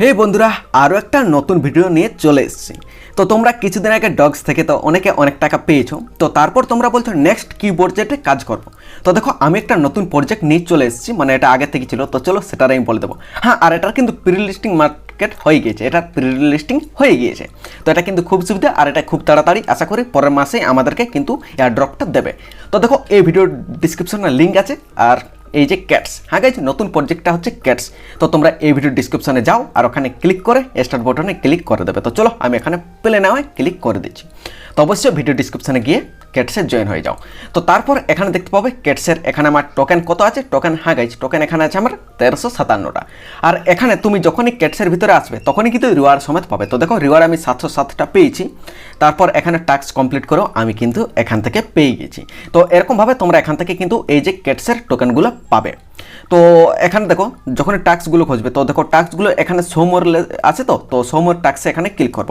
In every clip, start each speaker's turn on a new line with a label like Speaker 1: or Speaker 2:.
Speaker 1: হে বন্ধুরা আরও একটা নতুন ভিডিও নিয়ে চলে এসেছি। তো তোমরা কিছুদিন আগে ডগস থেকে তো অনেকে অনেক টাকা পেয়েছ। তো তারপর তোমরা বলছো নেক্সট কি প্রজেক্টে কাজ করব। তো দেখো, আমি একটা নতুন প্রজেক্ট নিয়ে চলে এসেছি মানে এটা আগে থেকে ছিল। তো চলো সেটার আমি বলে দেবো। হ্যাঁ আর এটার কিন্তু প্রি লিস্টিং মার্কেট হয়ে গিয়েছে। এটা প্রি লিস্টিং হয়ে গিয়েছে। তো এটা কিন্তু খুব সুবিধা, আর এটা খুব তাড়াতাড়ি আশা করি পরের মাসে আমাদেরকে কিন্তু এয়ার ড্রপটা দেবে। তো দেখো, এই ভিডিওর ডিসক্রিপশনে লিঙ্ক আছে, আর এই যে ক্যাটস হ্যাঁ গাইজ নতুন প্রজেক্টটা হচ্ছে ক্যাটস তো তোমরা এই ভিডিও ডিসক্রিপশনে যাও আর ওখানে ক্লিক করে স্টার্ট বটনে ক্লিক করে দেবে। তো চলো, আমি এখানে প্লে নেওয়ায় ক্লিক করে দিচ্ছি। তো অবশ্যই ভিডিও ডিসক্রিপশনে গিয়ে ক্যাটসে জয়েন হয়ে যাও। তো তারপর এখানে দেখতে পাবে ক্যাটসের এখানে আমার টোকেন কত আছে? টোকেন হ্যাঁ গাইজ টোকেন এখানে আছে আমার তেরোশো সাতান্নটা। আর এখানে তুমি যখনই ক্যাটসের ভিতরে আসবে, তখনই কিন্তু রিওয়ার্ড সমেত পাবে। তো দেখো রিওয়ার্ড আমি সাতশো সাতটা পেয়েছি। তারপর এখানে টাস্ক কমপ্লিট করেও আমি কিন্তু এখান থেকে পেয়ে গেছি। তো এরকমভাবে তোমরা এখান থেকে কিন্তু এই যে ক্যাটসের টোকেনগুলো পাবে। তো এখানে দেখো যখন টাস্কগুলো খুঁজবে, তো দেখো টাস্কগুলো এখানে সোমোর আছে তো তো সোমোর টাস্কে এখানে ক্লিক করব।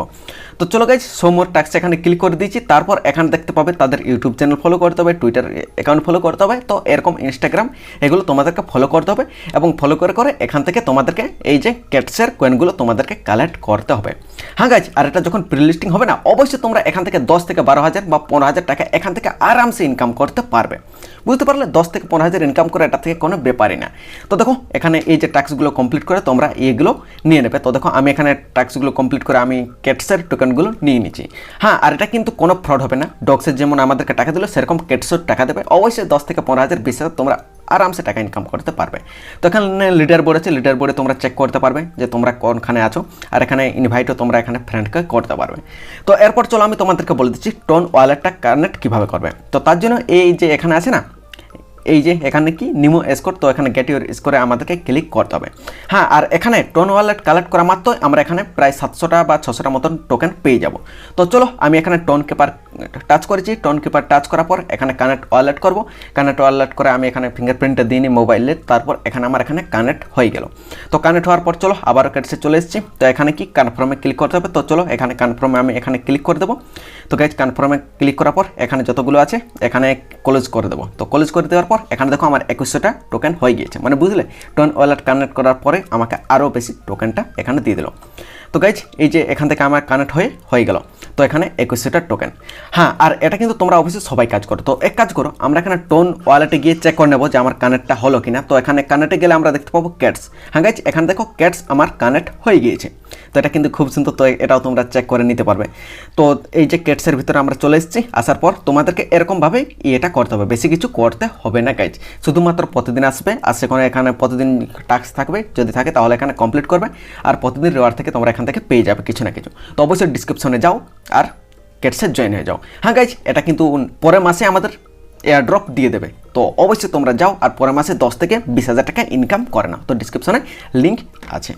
Speaker 1: তো চলো গাইজ সোমোর টাস্কে এখানে ক্লিক করে দিয়েছি, তারপর এখানে দেখতে পাবে তাদের ইউটিউব চ্যানেল ফলো করতে হবে টুইটার অ্যাকাউন্ট ফলো করতে হবে, তো এরকম ইনস্টাগ্রাম এগুলো তোমাদেরকে ফলো করতে হবে এবং ফলো করে করে এখান থেকে তোমাদেরকে এই যে ক্যাটসের কয়েনগুলো তোমাদেরকে কালেক্ট করতে হবে। হ্যাঁ গাইজ আর এটা যখন প্রিলিস্টিং হবে না, অবশ্যই তোমরা এখান থেকে দশ থেকে বারো হাজার বা পনেরো হাজার টাকা এখান থেকে আরামসে ইনকাম করতে পারবে। বুঝতে পারলে দশ থেকে পনেরো হাজার ইনকাম করে এটা থেকে কোনো ব্যাপারই না। তো দেখো, এখানে এই যে টাস্কগুলো কমপ্লিট করে তোমরা এইগুলো নিয়ে নেবে। তো দেখো, আমি এখানে টাস্কগুলো কমপ্লিট করে আমি ক্যাটসের টোকেনগুলো নিয়ে নিচ্ছি। হ্যাঁ আর এটা কিন্তু কোনো ফ্রড হবে না। ডগসের যেমন আমাদেরকে টাকা দিল, সেরকম ক্যাটসের টাকা দেবে। অবশ্যই দশ থেকে পনেরো হাজার, বিশ হাজার তোমরা আরামসে টাকা ইনকাম করতে পারবে। তো এখানে লিডার বোর্ড আছে লিডার বোর্ডে তোমরা চেক করতে পারবে যে তোমরা কোনখানে আছো। আর এখানে ইনভাইটও তোমরা এখানে ফ্রেন্ডকে করতে পারবে। তো এরপর চলো আমি তোমাদেরকে বলে দিচ্ছি টোন ওয়ালেটটা কানেক্ট কীভাবে করবে। তো তার জন্য এই যে এখানে আছে না এই যে এখানে কি? নিমো স্কোর তো এখানে গেট ইউর স্কোরে আমাদেরকে ক্লিক করতে হবে। হ্যাঁ আর এখানে টোন ওয়ালেট কালেক্ট করা মাত্র আমরা এখানে প্রায় সাতশোটা বা ছশোটার মতন টোকেন পেয়ে যাব। তো চলো, আমি এখানে টোন কিপার টাচ করেছি টোন কিপার টাচ করার পর এখানে কানেক্ট ওয়ালেট করব। কানেক্ট ওয়ালেট করে আমি এখানে ফিঙ্গারপ্রিন্টটা দিয়ে নিই মোবাইলে তারপর এখানে আমার এখানে কানেক্ট হয়ে গেল। তো কানেক্ট হওয়ার পর চলো আবার কেটে চলে এসেছি। তো এখানে কি কনফার্মে ক্লিক করতে হবে? তো চলো এখানে কনফার্মে আমি এখানে ক্লিক করে দেবো। তো গাইজ কনফার্মে ক্লিক করার পর এখানে যতগুলো আছে, এখানে ক্লোজ করে দেবো। তো ক্লোজ করে দেওয়ার পর এখানে দেখো আমার একুশশোটা টোকেন হয়ে গিয়েছে। মানে বুঝলে? টোন ওয়ালেট কানেক্ট করার পরে আমাকে আরও বেশি টোকেনটা এখানে দিয়ে দিল। তো গাইজ এই যে এখান থেকে আমার কানেক্ট হয়ে হয়ে গেল। তো এখানে একুশেটার টোকেন হ্যাঁ আর এটা কিন্তু তোমরা অবশ্যই সবাই কাজ করো। তো এক কাজ করো, আমরা এখানে টোন ওয়ালেটে গিয়ে চেক করে নেব যে আমার কানেক্টটা হলো কিনা। তো এখানে কানেক্টে গেলে আমরা দেখতে পাবো ক্যাটস হ্যাঁ গাইজ এখানে দেখো ক্যাটস আমার কানেক্ট হয়ে গিয়েছে। তো এটা কিন্তু খুব সুন্দর, তো এটাও তোমরা চেক করে নিতে পারবে। তো এই যে কেটসের ভিতরে আমরা চলে এসেছি, আসার পর তোমাদেরকে এরকমভাবেই এটা করতে হবে। বেশি কিছু করতে হবে না গাইজ শুধুমাত্র প্রতিদিন আসবে, আর সেখানে এখানে প্রতিদিন টাস্ক থাকবে, যদি থাকে তাহলে এখানে কমপ্লিট করবে, আর প্রতিদিন রেওয়ার্ড থেকে তোমরা এখান থেকে পেয়ে যাবে কিছু না কিছু। তো অবশ্যই ডিসক্রিপশনে যাও, আর ক্যাটসে জয়েন হয়ে যাও। হ্যাঁ গাইজ এটা কিন্তু পরের মাসে আমাদের এয়ারড্রপ দিয়ে দেবে। তো অবশ্যই তোমরা যাও, আর পরের মাসে দশ থেকে বিশ হাজার টাকা ইনকাম করে নাও। তো ডিসক্রিপশনে লিঙ্ক আছে।